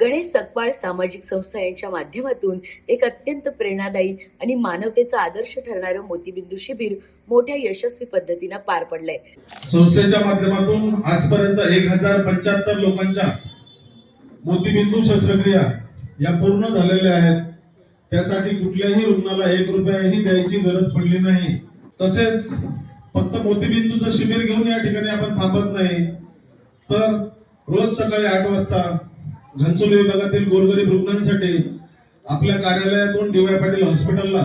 गणेश सकपाळ सामाजिक संस्था यांच्या माध्यमातून एक अत्यंत प्रेरणादायी आणि मानवतेचा आदर्श ठरणारं मोतीबिंदू शिबिर मोठ्या यशस्वी पद्धतीनं पार पडलंय. संस्थेच्या माध्यमातून आजपर्यंत एक हजार पंच्याहत्तर लोकांच्या मोतीबिंदू शस्त्रक्रिया या पूर्ण झालेल्या आहेत. त्यासाठी कुठल्याही रुग्णाला एक रुपयाही द्यायची गरज पडली नाही. तसेच फक्त मोतीबिंदूचं शिबिर घेऊन या ठिकाणी आपण थांबत नाही. तर रोज सकाळी आठ वाजता घनसोली विभागातील गोरगरीब रुग्णांसाठी आपल्या कार्यालयातून डी वाय पाटील हॉस्पिटलला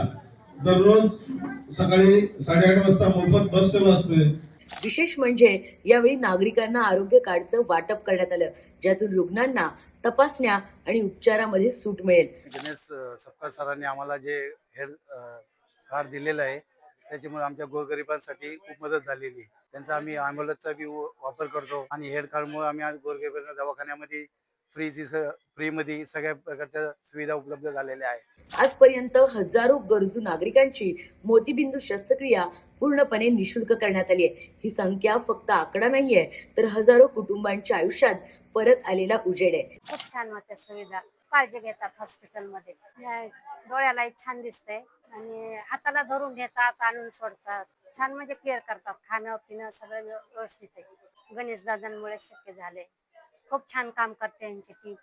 दररोज सकाळी साडेआठ वाजता मोफत बस सेवा असते विशेष म्हणजे यावेळी नागरिकांना आरोग्य कार्डचं वाटप करण्यात आलं ज्यातून रुग्णांना तपासण्या आणि उपचारामध्ये सूट मिळेल गणेश अ, सपकाळ सरांनी आम्हाला जे हेल्थ कार्ड दिलेलं आहे त्याच्यामुळे आमच्या गोरगरिबांसाठी खूप मदत झालेली आहे. त्यांचा आम्ही ॲम्ब्युलन्सचा बी वापर करतो आणि हेल्थ कार्डमुळे आम्ही आज गोरगरिबांना दवाखान्यामध्ये फ्रीची स फ्रीमध्ये सगळ्या प्रकारच्या सुविधा उपलब्ध झालेल्या आहेत. आजपर्यंत हजारो गरजू नागरिकांची मोतीबिंदू शस्त्रक्रिया पूर्णपणे निशुल्क करण्यात आली आहे. ही संख्या फक्त आकडा नाहीये तर हजारो कुटुंबांच्या आयुष्यात परत आलेला उजेड आहे. खूप छान होत्या सुविधा. काळजी घेतात हॉस्पिटलमध्ये. नाही, डोळ्यालाही छान दिसतंय. आणि हाताला धरून घेतात आणून सोडतात. छान म्हणजे केअर करतात. खाणं पिणं सगळं व्यव- व्यवस्थित आहे. गणेश दादांमुळे शक्य झाले खूप छान काम करते यांची टीम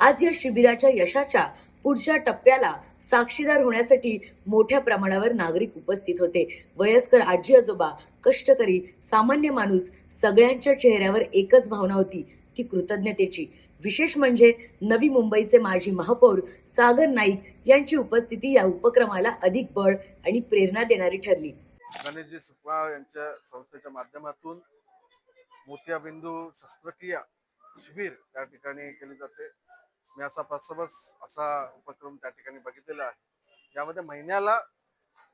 आज या शिबिराच्या यशाच्या पुढच्या टप्प्याला साक्षीदार होण्यासाठी मोठ्या प्रमाणावर नागरिक उपस्थित होते. वयस्कर आजी आजोबा कष्टकरी सामान्य माणूस सगळ्यांच्या चेहऱ्यावर एकच भावना होती ती कृतज्ञतेची. विशेष म्हणजे नवी मुंबईचे माजी महापौर सागर नाईक यांची उपस्थिती या उपक्रमाला अधिक बळ आणि प्रेरणा देणारी ठरली. गणेशजी सुपा यांच्या संस्थेच्या माध्यमातून मोतियाबिंदू शस्त्रक्रिया शिबिर त्या ठिकाणी केली जाते. मी असा प्रथमच असा उपक्रम त्या ठिकाणी बघितलेला आहे. यामध्ये महिन्याला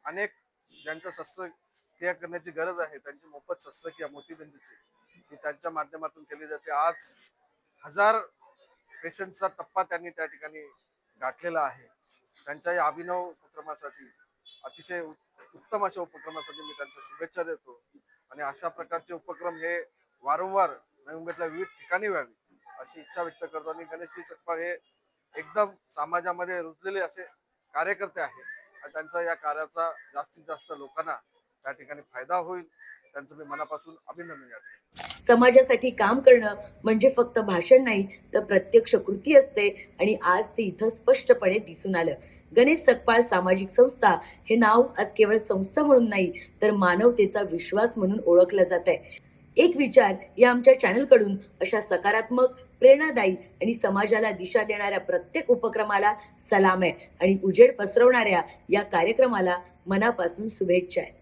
अनेक ज्यांच्या शस्त्रक्रिया करण्याची गरज आहे त्यांची मोफत शस्त्रक्रिया मोतीबिंदूची ही त्यांच्या माध्यमातून केली जाते. आज हजार पेशंटचा टप्पा त्यांनी त्या ठिकाणी गाठलेला आहे. त्यांच्या या अभिनव उपक्रमासाठी अतिशय उत्तम अशा उपक्रमासाठी मी त्यांच्या शुभेच्छा देतो. आणि अशा प्रकारचे उपक्रम हे वारंवार नवी मुंबईतल्या विविध ठिकाणी व्हावी अशी इच्छा व्यक्त करतो आणि गणेशजी सकपाळ हे एकदम समाजामध्ये रुजलेले असे कार्यकर्ते आहेत. आणि त्यांचा या कार्याचा जास्तीत जास्त लोकांना त्या ठिकाणी फायदा होईल त्यांचं मी मनापासून अभिनंदन करतो समाजासाठी काम करणं म्हणजे फक्त भाषण नाही तर प्रत्यक्ष कृती असते आणि आज ते इथं स्पष्टपणे दिसून आलं. गणेश सकपाळ सामाजिक संस्था हे नाव आज केवळ संस्था म्हणून नाही तर मानवतेचा विश्वास म्हणून ओळखलं जात आहे एक विचार या आमच्या चॅनलकडून अशा सकारात्मक प्रेरणादायी आणि समाजाला दिशा देणाऱ्या प्रत्येक उपक्रमाला सलाम आहे आणि उजेड पसरवणाऱ्या या कार्यक्रमाला मनापासून शुभेच्छा आहेत.